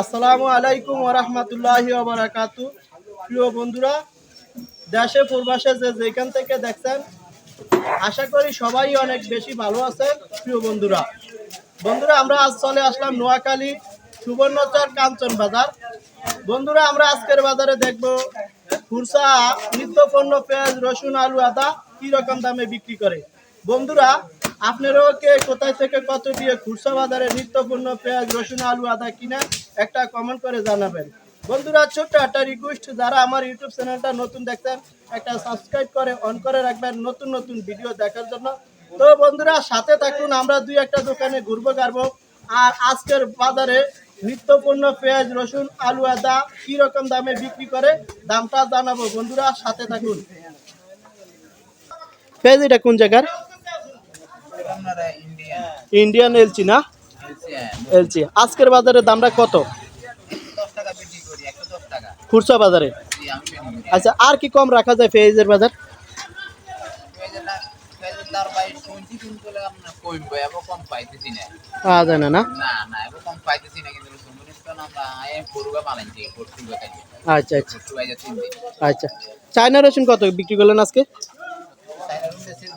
আসসালামু আলাইকুম ওরহমতুল্লাহি বারাকাতু। প্রিয় বন্ধুরা, দেশে, পূর্বাসে যে যেখান থেকে দেখছেন, আশা করি সবাই অনেক বেশি ভালো আছেন, প্রিয় বন্ধুরা। বন্ধুরা, আমরা আজ চলে আসলাম নোয়াখালী সুবর্ণচর কাঞ্চন বাজার। বন্ধুরা, আমরা আজকের বাজারে দেখব খুরসা নিত্যপণ্য পেঁয়াজ, রসুন, আলু, আদা রকম দামে বিক্রি করে। বন্ধুরা, আপনারাও কে কোথায় থেকে কত দিয়ে খুরসা বাজারে নিত্যপণ্য পেঁয়াজ, রসুন, আলু, আদা কিনা একটা কমেন্ট করে জানাবেন। বন্ধুরা ছোট্ট একটা রিকোয়েস্ট যারা আমার ইউটিউব চ্যানেলটা নতুন দেখছেন একটা সাবস্ক্রাইব করে অন করে রাখবেন নতুন নতুন ভিডিও দেখার জন্য। তো বন্ধুরা সাথে থাকুন আমরা দুই একটা দোকানে ঘুরবো গাড়বো। আর আজকের বাজারে নিত্যপণ্য পেঁয়াজ রসুন আলু আদা কি রকম দামে বিক্রি করে দামটা জানাব। বন্ধুরা সাথে থাকুন। পেঁয়াজ এটা কোন জায়গার? ইন্ডিয়ান এলচি না? এলচি আজকের বাজারে দামটা কত? খুরসা বাজারে। আচ্ছা আর কি কম রাখা যায় পেঁয়াজের বাজার? আচ্ছা আচ্ছা। আচ্ছা। চায়না রসুন কত বিক্রি করলেন আজকে? চাইনা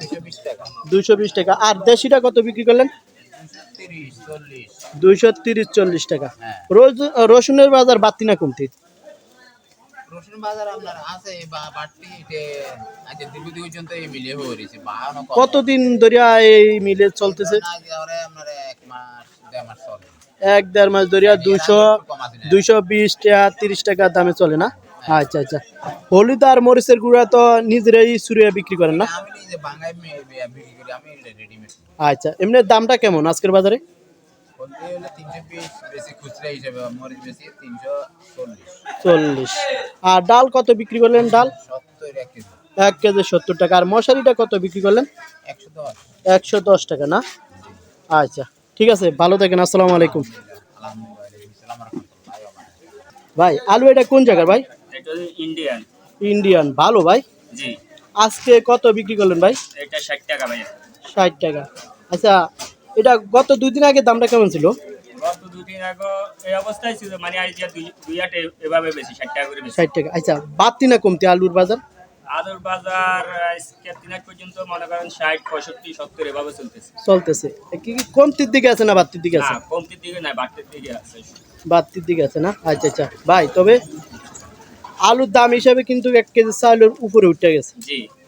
দুশো বিশ টাকা। দুইশো বিশ টাকা। আর দেশিটা কত বিক্রি করলেন? দুইশো তিরিশ চল্লিশ। টাকা। হ্যাঁ। রোজ রসুনের বাজার বাড়তি না কমতি? কতদিন ধরিয়া এই মিলে চলতেছে? এক দেড় মাস ধরিয়া দুইশো দুইশো বিশ টাকা তিরিশ টাকা দামে চলে না? আচ্ছা আচ্ছা। হলুদ আর মরিচের গুঁড়া তো নিজেরাই সুরিয়া বিক্রি করেন না? আচ্ছা এমনি দামটা কেমন আজকের বাজারে? চল্লিশ। আর ডাল কত বিক্রি করলেন ডাল? এক কেজি। সত্তর টাকা। আর মশারিটা কত বিক্রি করলেন? একশো দশ। টাকা না? আচ্ছা ঠিক আছে ভালো থাকেন আসসালামু আলাইকুম। ভাই আলু এটা কোন জায়গার ভাই? এটা ইন্ডিয়ান ইন্ডিয়ান ভালো ভাই। জি। আজকে কত বিক্রি করলেন ভাই? এটা ষাট টাকা ভাইয়া। ষাট টাকা। আচ্ছা এটা গত দুই দিন আগে দামটা কেমন ছিল? গত দুদিন আগে এই অবস্থায় ছিল মানে আজ যে দুই দুই আট এভাবে বেশি ষাট টাকা করে বেশি। ষাট টাকা। আচ্ছা বাড়তি না কমতি আলুর বাজার? আলুর বাজার আজকে তিন পর্যন্ত মনে করেন ষাট পঁয়ষট্টি সত্তর এভাবে চলতেছে। চলতেছে। কি কি কমতির দিকে আছে না বাড়তির দিকে আছে? না কমতির দিকে নাই বাড়তির দিকে আছে। বাড়তির দিকে আছে না? আচ্ছা আচ্ছা। ভাই তবে আলুর দাম হিসাবে কিন্তু এক কেজি চালের উপরে উঠে গেছে।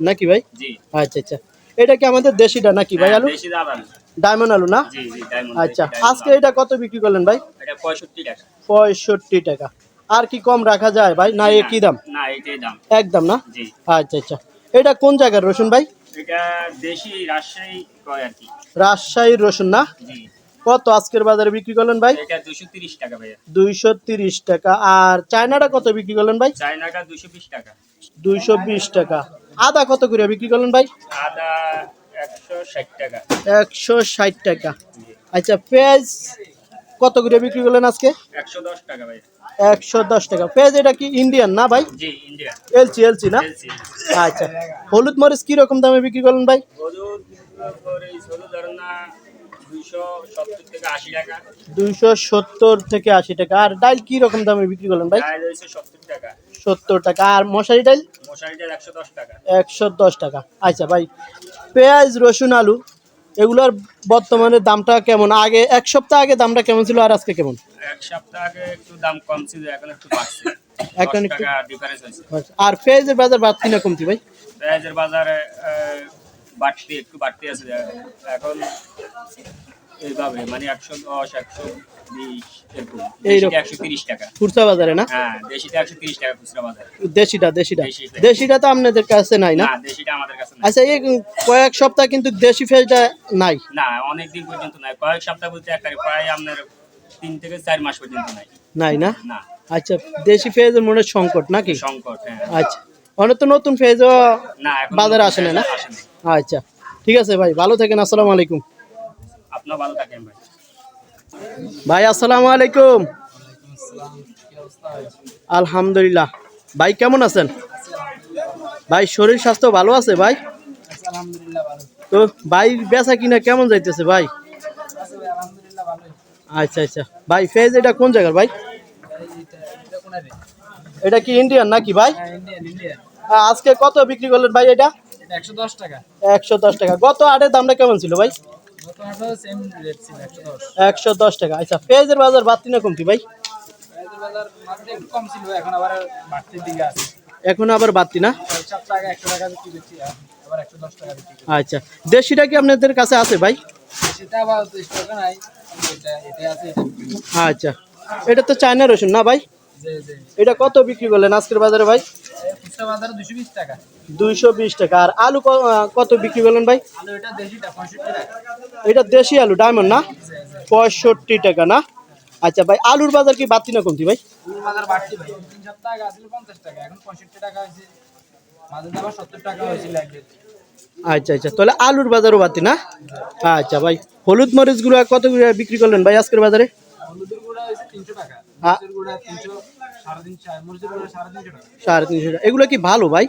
নাকি ভাই? আচ্ছা আচ্ছা। এটা কি আমাদের দেশিটা নাকি ভাই হ্যাঁ, আলু? ডায়মন্ড আলু না? আচ্ছা আজকে এটা কত বিক্রি করলেন ভাই? পঁয়ষট্টি টাকা। আর কি কম রাখা যায় ভাই? না একই দাম? দাম। একদম না? আচ্ছা আচ্ছা। এটা কোন জায়গার রসুন ভাই? রাজশাহী রসুন না? কত আজকের বাজারে বিক্রি করলেন ভাই? এটা টাকা দুইশো তিরিশ টাকা। আর চায়নাটা কত বিক্রি করলেন ভাই? চায়নাটা দুশো বিশ টাকা। দুইশো বিশ টাকা। আদা কত করে বিক্রি করলেন ভাই? আদা একশো ষাট টাকা। আচ্ছা পেঁয়াজ কত করে বিক্রি করলেন আজকে? একশো দশ টাকা ভাই একশো দশ টাকা। পেঁয়াজ এটা কি ইন্ডিয়ান না ভাই? জি ইন্ডিয়া এলচি এলচি না? আচ্ছা হলুদ মরিচ কি রকম দামে বিক্রি করলেন ভাই? হলুদ মরিচ হলুদ ধরেন না দুইশো সত্তর থেকে আশি টাকা। আর ডাল কি রকম দামে বিক্রি করলেন ভাই? সত্তর টাকা। আর মশারি ডাল মশারিটার একশো দশ টাকা। আচ্ছা ভাই পেঁয়াজ রসুন আলু এগুলোর বর্তমানে দামটা কেমন? আগে এক সপ্তাহ আগে দামটা কেমন ছিল আর আজকে কেমন? এক সপ্তাহ আগে একটু দাম কম ছিল এখন একটু বাড়ছে। এখন একটু- হয়েছে। আর পেঁয়াজের বাজার বাড়তি না কমতি ভাই? পেঁয়াজের বাজারে বাড়তি একটু বাড়তি আছে। এখন এইভাবে মানে একশো দশ একশো খুচরা বাজারে না? হ্যাঁ দেশিটা দেশিটা। দেশিটা তো আপনাদের কাছে নাই না। আচ্ছা এই কয়েক সপ্তাহ কিন্তু দেশি নাই। না অনেক দিন পর্যন্ত নাই। কয়েক সপ্তাহ বলতে প্রায় আপনার তিন থেকে চার মাস পর্যন্ত নাই। নাই না? আচ্ছা দেশি পেঁয়াজের মনে সংকট নাকি? সংকট হ্যাঁ। আচ্ছা। অনেক তো নতুন এখন বাজারে আসে না, না? আচ্ছা ঠিক আছে ভাই ভালো থাকেন আসসালামু আলাইকুম। আপনার ভালো থাকেন ভাই। ভাই আসসালামু আলাইকুম। আলহামদুলিল্লাহ। ভাই কেমন আছেন? ভাই শরীর স্বাস্থ্য ভালো আছে ভাই? তো ভাই বেচা কিনা কেমন যাইতেছে ভাই? আচ্ছা আচ্ছা। ভাই ফেজ এটা কোন জায়গার ভাই? এটা কি ইন্ডিয়ান নাকি ভাই? ইন্ডিয়ান ইন্ডিয়ান আহ, আজকে কত বিক্রি করলেন ভাই এটা? একশো দশ টাকা। গত আটের দামটা কেমন ছিল ভাই? একশো দশ। টাকা। আচ্ছা পেঁয়াজের বাজার বাড়তি না কমতি ভাই? এখন আবার বাড়তি না? আচ্ছা দেশিটা কি আপনাদের কাছে আছে ভাই। আচ্ছা এটা তো চায়না রসুন না ভাই? এটা কত বিক্রি করলেন আজকের বাজারে ভাই? খুচরা বাজারে দুশো বিশ টাকা। দুইশো বিশ টাকা। আর আলু কত বিক্রি করলেন ভাই? আলু এটা দেশিটা পঁয়ষট্টি টাকা। এটা দেশি আলু ডায়মন্ড না? পঁয়ষট্টি টাকা না? আচ্ছা ভাই আলুর বাজার কি বাড়তি না কমতি ভাই? আলুর বাজার বাড়তি ভাই। তিন সপ্তাহ আগে আসলে পঞ্চাশ টাকা এখন পঁয়ষট্টি টাকা হয়েছে। মাঝে আবার সত্তর টাকা হয়েছিল একদিন আচ্ছা আচ্ছা। তাহলে আলুর বাজারও বাড়তি না? আচ্ছা ভাই হলুদ মরিচগুলো কত বিক্রি করলেন ভাই আজকের বাজারে? হলুদের গুঁড়া হয়েছে তিনশো টাকা। হ্যাঁ। তিনশো সাড়ে তিনশো টাকা। এগুলো কি ভালো ভাই?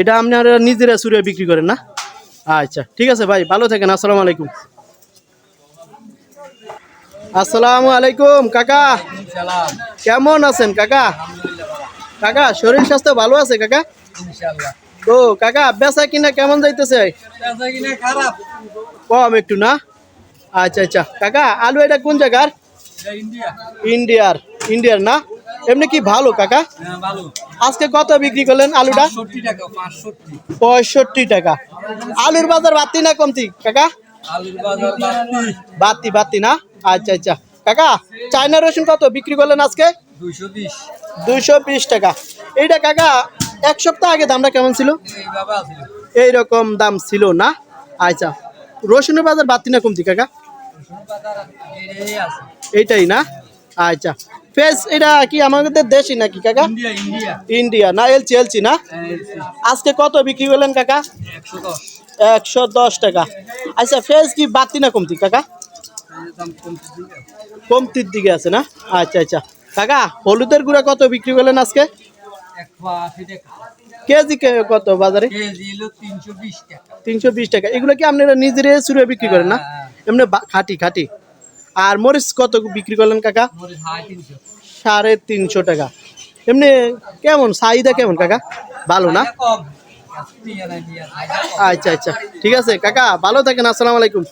এটা আপনারা নিজেরা সুরে বিক্রি করেন না? আচ্ছা ঠিক আছে ভাই ভালো থাকেন আসসালামু আলাইকুম। আসসালামু আলাইকুম কাকা। কেমন আছেন কাকা? কাকা শরীর স্বাস্থ্য ভালো আছে কাকা? ও কাকা বেচা কিনা কেমন যাইতেছে? কম একটু না? আচ্ছা আচ্ছা। কাকা আলু এটা কোন জায়গার? ইন্ডিয়ার ইন্ডিয়ার না? এমনি কি ভালো কাকা? হ্যাঁ আজকে কত বিক্রি করলেন আলুটা? পঁয়ষট্টি টাকা। আলুর বাজার বাড়তি না কমতি কাকা? বাড়তি। বাড়তি না? আচ্ছা আচ্ছা। কাকা চায়না রসুন কত বিক্রি করলেন আজকে? দুইশো বিশ। টাকা। এইটা কাকা এক সপ্তাহ আগে দামটা কেমন ছিল? এইরকম দাম ছিল না? আচ্ছা। রসুনের বাজার বাড়তি না কমতি কাকা? এইটাই না? আচ্ছা। ফেস এটা কি আমাদের দেশি নাকি কাকা? ইন্ডিয়া না এলচি এলচি না? আজকে কত বিক্রি করলেন কাকা? একশো দশ টাকা। আচ্ছা ফেস কি বাড়তি না কমতি কাকা? কমতির দিকে আছে না? আচ্ছা আচ্ছা। কাকা হলুদের গুঁড়া কত বিক্রি করলেন আজকে? কেজি কে- কত বাজারে? তিনশো বিশ টাকা। এগুলো কি আপনারা নিজেরা চুরে বিক্রি করেন না? এমনি বা- খাঁটি খাঁটি। আর মরিচ কত বিক্রি করলেন কাকা? সাড়ে তিনশো টাকা। এমনি কেমন? চাহিদা কেমন কাকা? ভালো না? আচ্ছা আচ্ছা। ঠিক আছে কাকা ভালো থাকেন আসসালামু আলাইকুম।